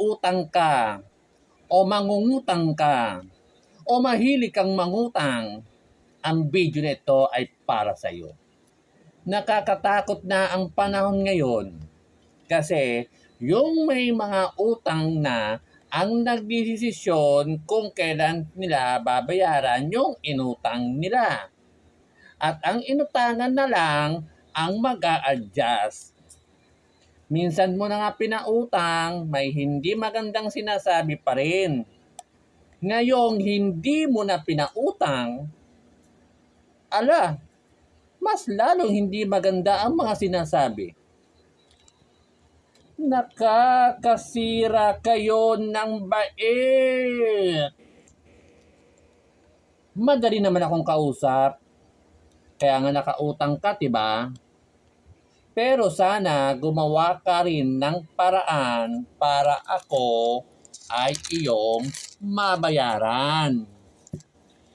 utang ka o mangungutang ka o mahilig kang mangutang, ang video nito ay para sa iyo. Nakakatakot na ang panahon ngayon kasi yung may mga utang na ang nagdesisyon kung kailan nila babayaran yung inutang nila. At ang inutangan na lang ang mag adjust Minsan mo na nga pinautang, may hindi magandang sinasabi pa rin. Ngayong hindi mo na pinautang, ala, mas lalong hindi maganda ang mga sinasabi. Nakakasira kayo ng bait. Madali naman akong kausap. Kaya nga nakautang ka, 'di ba? Pero sana gumawa ka rin ng paraan para ako ay iyong mabayaran.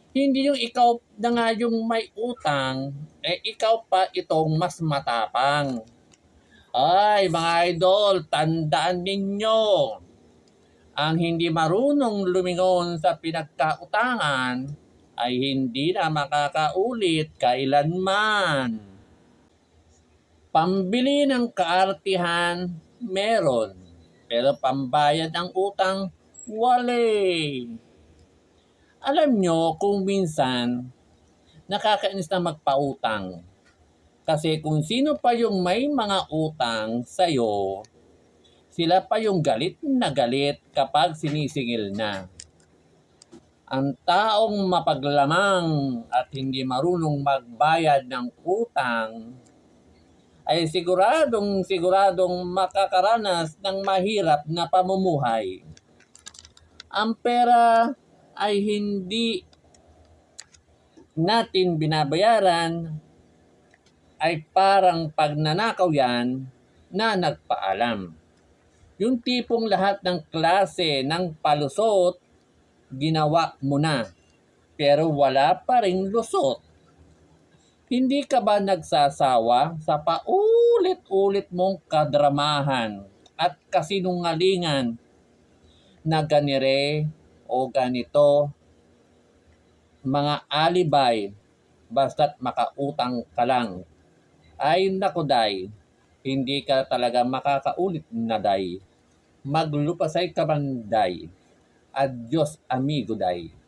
Hindi yung ikaw na nga yung may utang, eh ikaw pa itong mas matapang. Ay, mga idol, tandaan ninyo, ang hindi marunong lumingon sa pinagkautangan ay hindi na makakaulit kailanman. Pambili ng kaartihan, meron. Pero pambayad ng utang, wale. Alam nyo kung minsan, nakakainis na magpautang. Kasi kung sino pa yung may mga utang sa'yo, sila pa yung galit na galit kapag sinisingil na. Ang taong mapaglamang at hindi marunong magbayad ng utang ay siguradong siguradong makakaranas ng mahirap na pamumuhay. Ang pera ay hindi natin binabayaran ay parang pagnanakaw yan na nagpaalam. Yung tipong lahat ng klase ng palusot, ginawa mo na. Pero wala pa rin lusot hindi ka ba nagsasawa sa paulit-ulit mong kadramahan at kasinungalingan na ganire o ganito mga alibay basta't makautang ka lang ay naku day, hindi ka talaga makakaulit na day. Maglupasay ka man day. Adios amigo day.